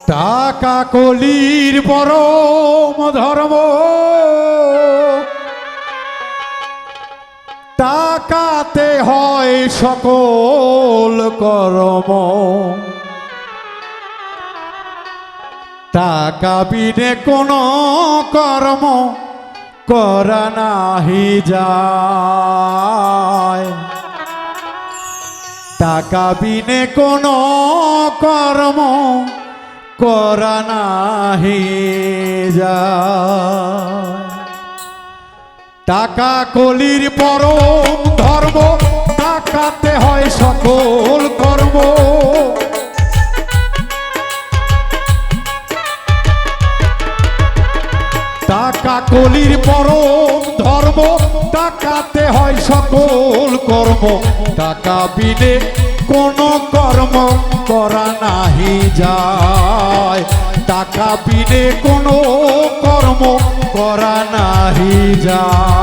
টাকা কলির পরম ধর্ম। টাকাতে হয় সকল কর্ম। টাকা বিনে কোন কর্ম করা নাহি যায়। টাকা বিনে কোন কর্ম করা নাহি যায় টাকা কলির পরম ধর্ম, টাকাতে হয় সকল কর্ম। টাকা কলির পরম ধর্ম, টাকাতে হয় সকল কর্ম, টাকা বিনে কোনো কর্ম করা নাহি যায়। টাকা বিনে কোনো কর্ম করা নাহি যায়।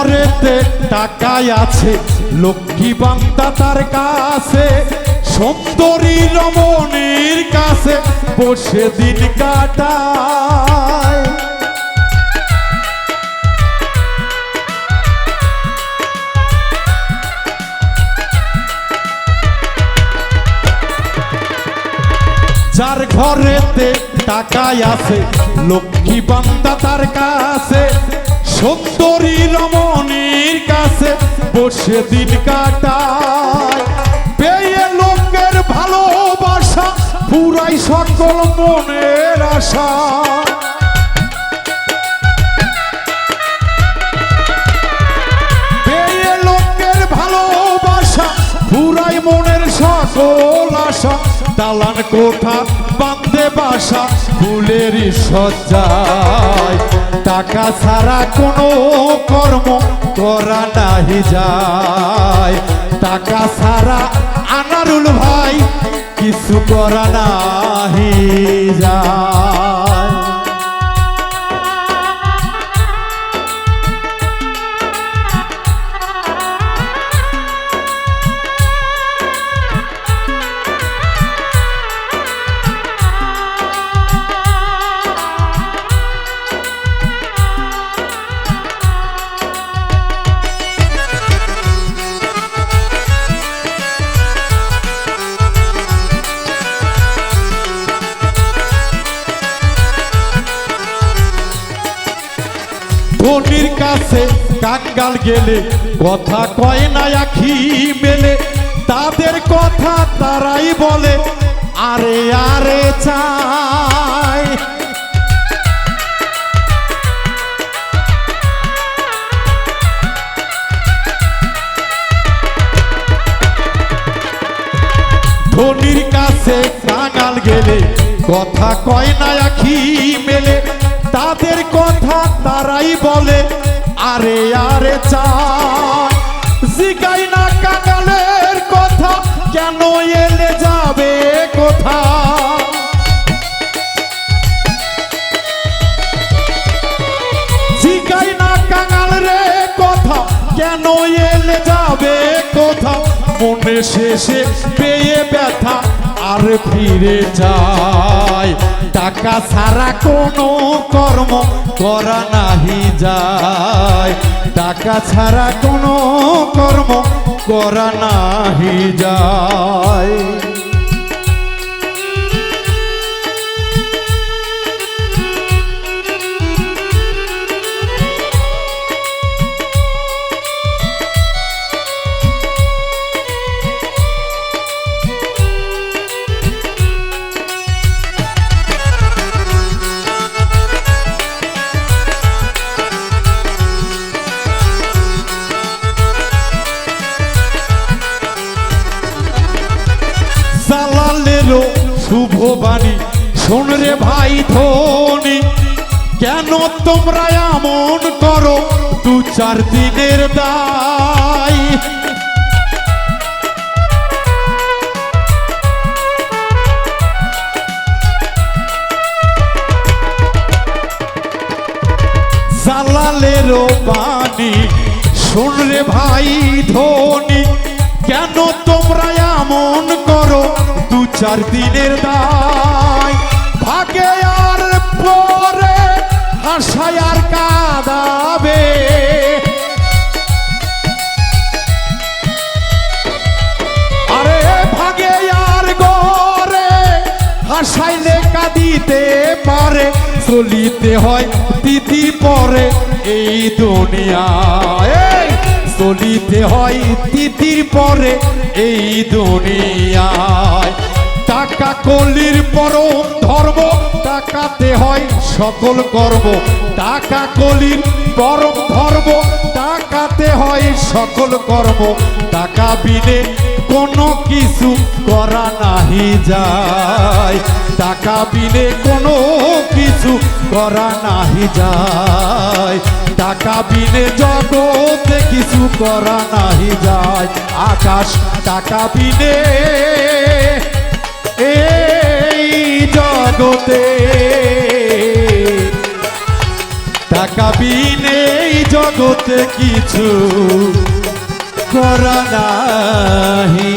যার ঘরেতে টাকাই আছে, লক্ষ্মী বান্দা তার কাছে, সুন্দরী রমণীর কাছে বসে দিন কাটায়। যার ঘরেতে টাকাই আছে, লক্ষ্মী বান্দা তার কাছে, সুন্দরী বসে দিন কাটায়। পেয়ে লোকের ভালোবাসা, পুরাই সকল মনের আশা। দালান কোঠা বান্ধে বাসা ফুলের সজ্জায়। টাকা ছাড়া কোনো কর্ম করা নাহি যায়। টাকা ছাড়া আনারুল ভাই কিছু করা নাহি যায়। কাছে কাঙ্গাল গেলে কথা কয় না আখি মেলে। তাদের কথা তারাই বলে, আরে আরে চাই। ধনির কাছে কাঙাল গেলে, কথা কয় না আখি মেলে। তাদের কথা তারাই বলে আরে আরে চা। জিগাই না মনে শেষে পেয়ে ব্যথা আর ফিরে যায়। টাকা ছাড়া কোনো কর্ম করা নাহি যায়। টাকা ছাড়া কোনো কর্ম করা নাহি যায়। বাণী। শোন রে ভাই ধনী, কেন তোমরা এমন করো? দু চার দিনের দায়। জালালেরও শোন রে ভাই ধনী, কেন তোমরা এমন চার দিনের দায়। ভাগে আর পরে হাসায় আর কাঁদাবে। আরে ভাগে আর গরে হাসাইলে কাঁদিতে পারে, চলিতে হয় দিদি পরে এই দুনিয়ায় চলিতে হয় তিতির পরে এই দুনিয়ায় টাকা কলির পরম ধর্ম, টাকাতে হয় সকল কর্ম। টাকা কলির পরম ধর্ম, টাকাতে হয় সকল কর্ম। টাকা বিনে কোনো কিছু করা নাহি যায়। টাকা বিনে কোনো কিছু করা নাহি যায়। টাকা বিনে জগতে কিছু করা নাহি যায়। আকাশ টাকা বিনে এই জগতে টাকা বিন এই জগতে কিছু করা নাহি।